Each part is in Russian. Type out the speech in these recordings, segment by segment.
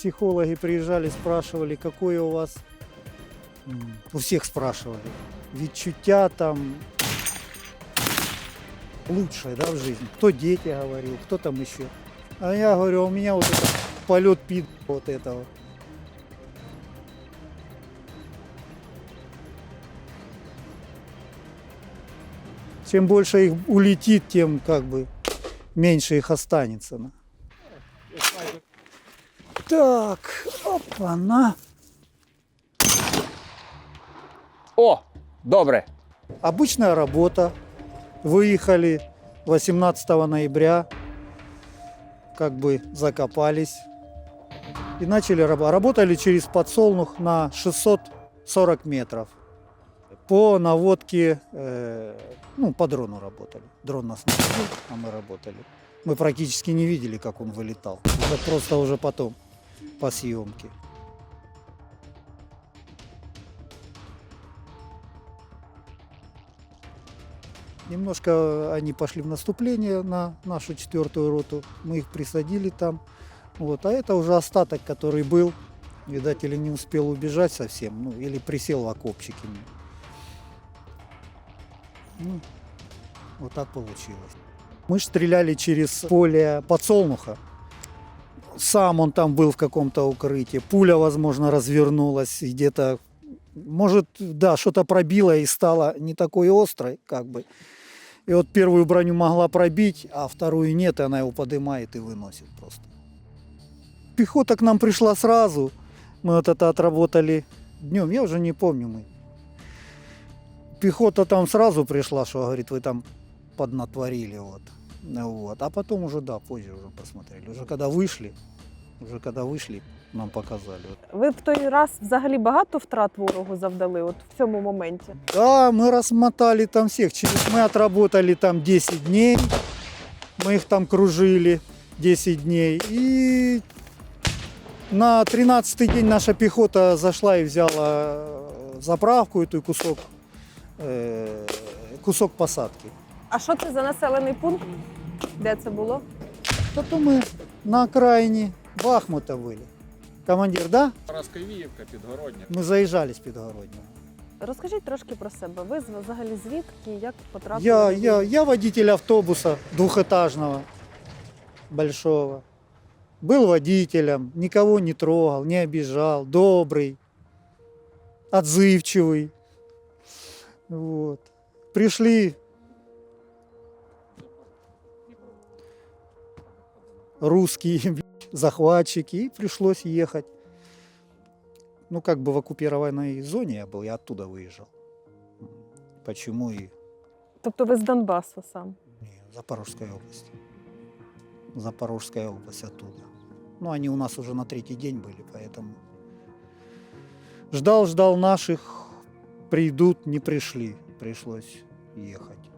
психологи приезжали, спрашивали, какое у вас... У всех спрашивали. Відчуття там лучшее, да, в жизни. Кто дети говорил, кто там еще. А я говорю, а у меня вот этот полет пид вот этого. Чем больше их улетит, тем как бы меньше их останется. Так, опа-на. О, добре. Обычная работа. Выехали 18 ноября, как бы закопались и начали работать. Работали через подсолнух на 640 метров. По наводке, э, ну, по дрону работали. Дрон нас наводил, а мы работали. Мы практически не видели, как он вылетал. Это просто уже потом, по съемке. Немножко они пошли в наступление на нашу четвертую роту. Мы их присадили там. Вот. А это уже остаток, который был. Видать, или не успел убежать совсем, ну, или присел в окопчике. Ну, вот так получилось. Мы стреляли через поле подсолнуха. Сам он там был в каком-то укрытии. Пуля, возможно, развернулась где-то может, да, что-то пробило и стало не такой острой, как бы. И вот первую броню могла пробить, а вторую нет, и она его поднимает и выносит просто. Пехота к нам пришла сразу. Мы вот это отработали днем, я уже не помню мы. Пехота там сразу пришла, что говорит, вы там поднатворили, вот. Ну Вот. А потом уже, да, позже уже посмотрели. Уже когда вышли, уже когда вышли, нам показали. Вот. Ви в той раз взагалі багато втрат ворогу завдали от в цьому моменті? Да, мы размотали там всех. Через мы отработали там 10 дней. Мы их там кружили 10 дней. И на 13-й день наша пехота зашла и взяла э, заправку, эту и кусок, э, кусок посадки. А що це за населений пункт? Де це було? Потом мы на окраине Бахмута были. Командир, да? Раскавіївка, Підгородня. Мы заезжали с Підгороднього. Розкажіть трошки про себе. Ви з- взагалі звідки? Як потрапили? Я, на я, війну? я водитель автобуса двухэтажного, большого. Был водителем, никого не трогал, не обижал, добрый, отзывчивый. Вот. Пришли русские захватчики, и пришлось ехать. Ну, как бы в оккупированной зоне я был, я оттуда выезжал. Почему и Тобто ви з Донбасу сам? не, Запорожская область. Запорожская область оттуда. Ну, они у нас уже на третий день были, поэтому... Ждал, ждал наших, придут, не пришли. Пришлось ехать.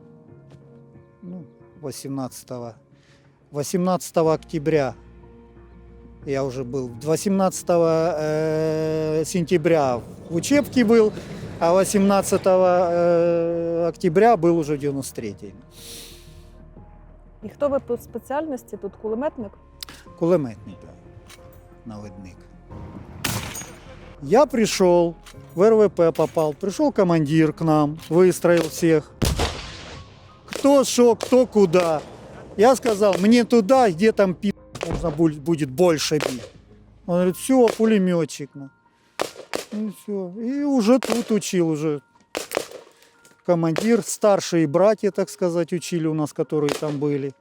Ну, 18, 18 октября я уже был. 18 э, сентября в учебке был, а 18 э, октября был уже в 93-й. І хто ви по спеціальності? Тут кулеметник? Кулеметник, да, наводник. Я пришел, в РВП попал, пришел командир к нам, выстроил всех. Кто шел, кто куда. Я сказал, мне туда, где там пи можно буль- будет больше бить. Он говорит, все, пулеметчик. ну». И все. И уже тут учил уже. Командир, старшие братья, так сказать, учили у нас, которые там были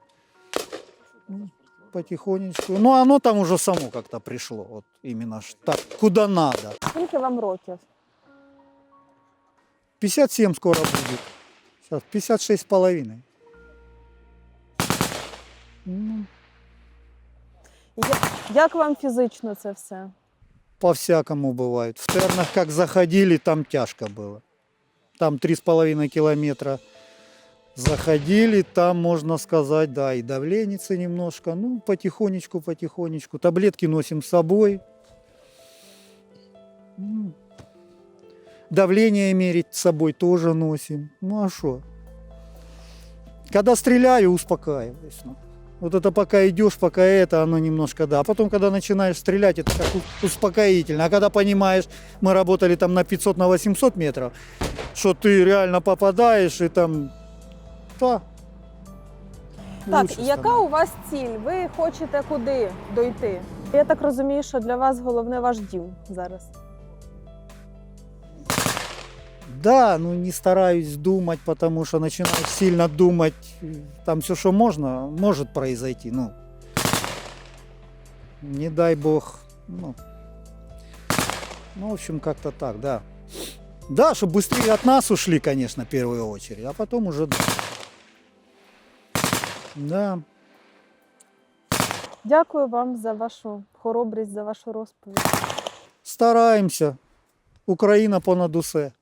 потихонечку. Ну, оно там уже само как-то пришло. Вот именно так, куда надо. Скільки вам років? 57 скоро будет. Сейчас 56 с половиной. Ну, Як вам фізично це все? по-всякому бывает. В Тернах как заходили, там тяжко было. Там три с половиной километра заходили, там, можно сказать, да, и давленица немножко. Ну, потихонечку, потихонечку. Таблетки носим с собой. Ну, Давление мерить с собой тоже носим. Ну, а что? Когда стреляю, успокаиваюсь. ну. Вот это пока идешь, пока это, оно немножко, да. А потом, когда начинаешь стрелять, это как у- успокоительно. А когда понимаешь, мы работали там на 500, на 800 метров, что ты реально попадаешь и там, да. Так, лучше і яка становится. у вас ціль? Ви хочете куди дойти? Я так розумію, що для вас головне ваш дім зараз. Да, ну не стараюсь думать, потому что начинаешь сильно думать, там все, что можно, может произойти. Ну, не дай бог, ну, ну, в общем, как-то так, да. Да, чтобы быстрее от нас ушли, конечно, в первую очередь, а потом уже... да. Да, Дякую вам за вашу хоробрість, за вашу розповідь. стараемся. Україна понад усе.